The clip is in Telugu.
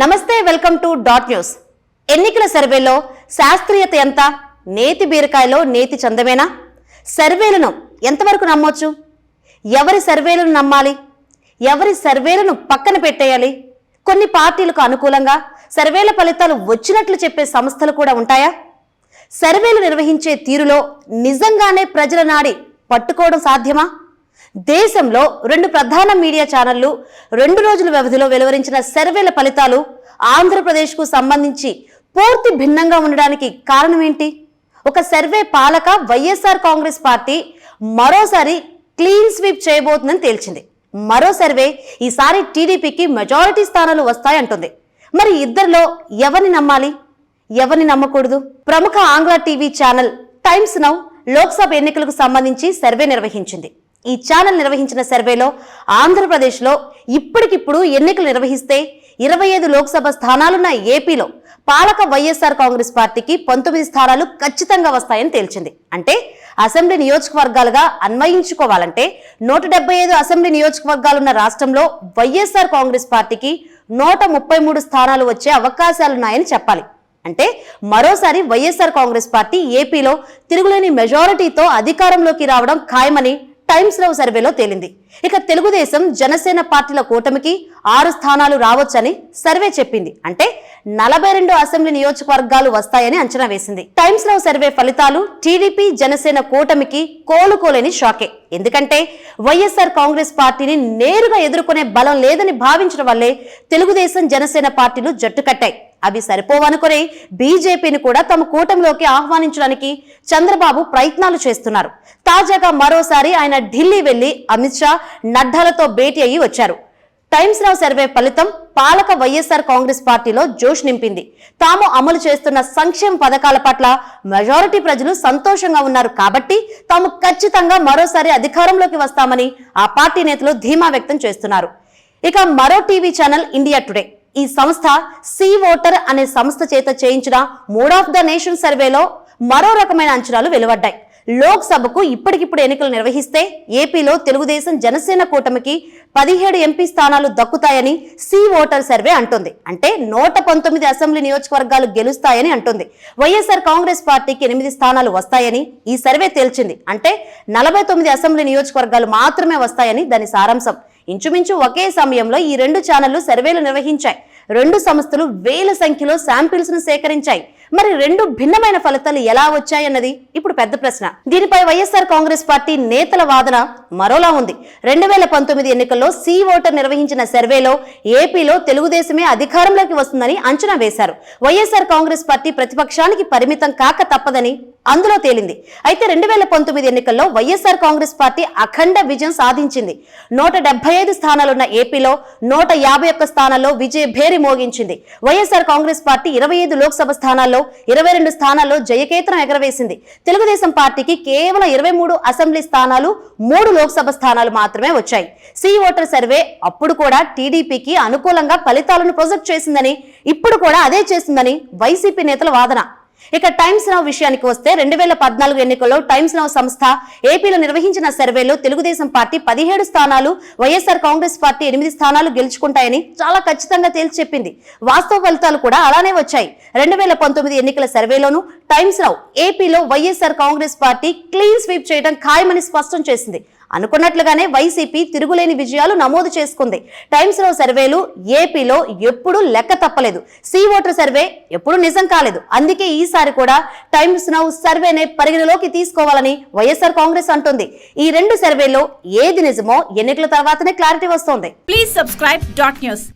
నమస్తే వెల్కమ్ టు డాట్ న్యూస్. ఎన్నికల సర్వేలో శాస్త్రీయత ఎంత? నేతి బీరకాయలో నేతి చందమేనా? సర్వేలను ఎంతవరకు నమ్మొచ్చు? ఎవరి సర్వేలను నమ్మాలి? ఎవరి సర్వేలను పక్కన పెట్టేయాలి? కొన్ని పార్టీలకు అనుకూలంగా సర్వేల ఫలితాలు వచ్చినట్లు చెప్పే సంస్థలు కూడా ఉంటాయా? సర్వేలు నిర్వహించే తీరులో నిజంగానే ప్రజల నాడి పట్టుకోవడం సాధ్యమా? దేశంలో రెండు ప్రధాన మీడియా ఛానళ్ళు రెండు రోజుల వ్యవధిలో వెలువరించిన సర్వేల ఫలితాలు ఆంధ్రప్రదేశ్కు సంబంధించి పూర్తి భిన్నంగా ఉండడానికి కారణం ఏంటి ఒక సర్వే పాలక వైఎస్ఆర్ కాంగ్రెస్ పార్టీ మరోసారి క్లీన్ స్వీప్ చేయబోతుందని తేల్చింది. మరో సర్వే ఈసారి టీడీపీకి మెజారిటీ స్థానాలు వస్తాయంటుంది. మరి ఇద్దరిలో ఎవరిని నమ్మాలి? ఎవరిని నమ్మకూడదు? ప్రముఖ ఆంగ్ల TV channel Times Now Lok Sabha ఎన్నికలకు సంబంధించి సర్వే నిర్వహించింది. ఈ ఛానల్ నిర్వహించిన సర్వేలో ఆంధ్రప్రదేశ్లో ఇప్పటికిప్పుడు ఎన్నికలు నిర్వహిస్తే ఇరవై ఐదు లోక్సభ స్థానాలున్న ఏపీలో పాలక వైఎస్ఆర్ కాంగ్రెస్ పార్టీకి పంతొమ్మిది స్థానాలు ఖచ్చితంగా వస్తాయని తేల్చింది. అంటే అసెంబ్లీ నియోజకవర్గాలుగా అన్వయించుకోవాలంటే నూట డెబ్బై ఐదు అసెంబ్లీ నియోజకవర్గాలున్న రాష్ట్రంలో వైఎస్ఆర్ కాంగ్రెస్ పార్టీకి నూట ముప్పై మూడు స్థానాలు వచ్చే అవకాశాలున్నాయని చెప్పాలి. అంటే మరోసారి వైఎస్ఆర్ కాంగ్రెస్ పార్టీ ఏపీలో తిరుగులేని మెజారిటీతో అధికారంలోకి రావడం ఖాయమని టైమ్స్ నౌ సర్వేలో తేలింది. ఇక తెలుగుదేశం జనసేన పార్టీల కూటమికి ఆరు స్థానాలు రావచ్చని సర్వే చెప్పింది. అంటే నలభై రెండు అసెంబ్లీ నియోజకవర్గాలు వస్తాయని అంచనా వేసింది. టైమ్స్ నౌ సర్వే ఫలితాలు టీడీపీ జనసేన కూటమికి కోలుకోలేని షాకే. ఎందుకంటే వైఎస్ఆర్ కాంగ్రెస్ పార్టీని నేరుగా ఎదుర్కొనే బలం లేదని భావించడం వల్లే తెలుగుదేశం జనసేన పార్టీలు జట్టు కట్టాయి. అవి సరిపోవనుకునే బీజేపీని కూడా తమ కూటమిలోకి ఆహ్వానించడానికి చంద్రబాబు ప్రయత్నాలు చేస్తున్నారు. తాజాగా మరోసారి ఆయన ఢిల్లీ వెళ్ళి అమిత్ షా నడ్డాలతో భేటీ అయ్యి వచ్చారు. టైమ్స్ రావు సర్వే ఫలితం పాలక వైఎస్ఆర్ కాంగ్రెస్ పార్టీలో జోష్ నింపింది. తాము అమలు చేస్తున్న సంక్షేమ పథకాల పట్ల మెజారిటీ ప్రజలు సంతోషంగా ఉన్నారు కాబట్టి తాము ఖచ్చితంగా మరోసారి అధికారంలోకి వస్తామని ఆ పార్టీ నేతలు ధీమా వ్యక్తం చేస్తున్నారు. ఇక మరో టీవీ ఛానల్ ఇండియా టుడే. ఈ సంస్థ సీ ఓటర్ అనే సంస్థ చేత చేయించిన మూడ్ ఆఫ్ ద నేషన్ సర్వేలో మరో రకమైన అంచనాలు వెలువడ్డాయి. లోక్సభకు ఇప్పటికిప్పుడు ఎన్నికలు నిర్వహిస్తే ఏపీలో తెలుగుదేశం జనసేన కూటమికి పదిహేడు ఎంపీ స్థానాలు దక్కుతాయని సి ఓటర్ సర్వే అంటుంది. అంటే నూట పంతొమ్మిది అసెంబ్లీ నియోజకవర్గాలు గెలుస్తాయని అంటుంది. వైఎస్ఆర్ కాంగ్రెస్ పార్టీకి ఎనిమిది స్థానాలు వస్తాయని ఈ సర్వే తేల్చింది. అంటే నలభై తొమ్మిది అసెంబ్లీ నియోజకవర్గాలు మాత్రమే వస్తాయని దాని సారాంశం. ఇంచుమించు ఒకే సమయంలో ఈ రెండు ఛానళ్ళు సర్వేలు నిర్వహించాయి. రెండు సంస్థలు వేల సంఖ్యలో శాంపిల్స్ను సేకరించాయి. మరి రెండు భిన్నమైన ఫలితాలు ఎలా వచ్చాయన్నది ఇప్పుడు పెద్ద ప్రశ్న. దీనిపై వైఎస్ఆర్ కాంగ్రెస్ పార్టీ నేతల వాదన మరోలా ఉంది. రెండు వేల పంతొమ్మిది ఎన్నికల్లో సి ఓటర్ నిర్వహించిన సర్వేలో ఏపీలో తెలుగుదేశమే అధికారంలోకి వస్తుందని అంచనా వేశారు. వైఎస్ఆర్ కాంగ్రెస్ పార్టీ ప్రతిపక్షానికి పరిమితం కాక తప్పదని అందులో తేలింది. అయితే రెండు వేల పంతొమ్మిది ఎన్నికల్లో వైఎస్ఆర్ కాంగ్రెస్ పార్టీ అఖండ విజయం సాధించింది. నూట డెబ్బై ఐదు స్థానాలున్న ఏపీలో నూట యాభై ఒక్క స్థానాల్లో విజయ భేరి మోగించింది. వైఎస్ఆర్ కాంగ్రెస్ పార్టీ ఇరవై ఐదు లోక్సభ స్థానాల్లో ఇరవై రెండు స్థానాల్లో జయకేతనం ఎగరవేసింది. తెలుగుదేశం పార్టీకి కేవలం ఇరవై మూడు అసెంబ్లీ స్థానాలు మూడు లోక్సభ స్థానాలు మాత్రమే వచ్చాయి. సి ఓటర్ సర్వే అప్పుడు కూడా టీడీపీకి అనుకూలంగా ఫలితాలను ప్రొజెక్ట్ చేసిందని ఇప్పుడు కూడా అదే చేసిందని వైసీపీ నేతల వాదన. ఇక టైమ్స్ నౌ విషయానికి వస్తే రెండు వేల పద్నాలుగు ఎన్నికల్లో టైమ్స్ నౌ సంస్థ ఏపీలో నిర్వహించిన సర్వేలో తెలుగుదేశం పార్టీ పదిహేడు స్థానాలు వైఎస్ఆర్ కాంగ్రెస్ పార్టీ ఎనిమిది స్థానాలు గెలుచుకుంటాయని చాలా ఖచ్చితంగా తేల్చి చెప్పింది. వాస్తవ ఫలితాలు కూడా అలానే వచ్చాయి. రెండు వేల పంతొమ్మిది ఎన్నికల సర్వేలోనూ టైమ్స్ నౌ ఏపీలో YSR Congress party clean sweep చేయడం ఖాయమని స్పష్టం చేసింది. అనుకున్నట్లుగానే వైసీపీ తిరుగులేని విజయాలు నమోదు చేసుకుంది. టైమ్స్లో సర్వేలు ఏపీలో ఎప్పుడూ లెక్క తప్పలేదు. సీ ఓటర్ సర్వే ఎప్పుడు నిజం కాలేదు. అందుకే ఈసారి కూడా టైమ్స్ నౌ సర్వేనే పరిగణలోకి తీసుకోవాలని వైఎస్ఆర్ కాంగ్రెస్ అంటుంది. ఈ రెండు సర్వేలో ఏది నిజమో ఎన్నికల తర్వాతనే క్లారిటీ వస్తోంది. Please subscribe dot news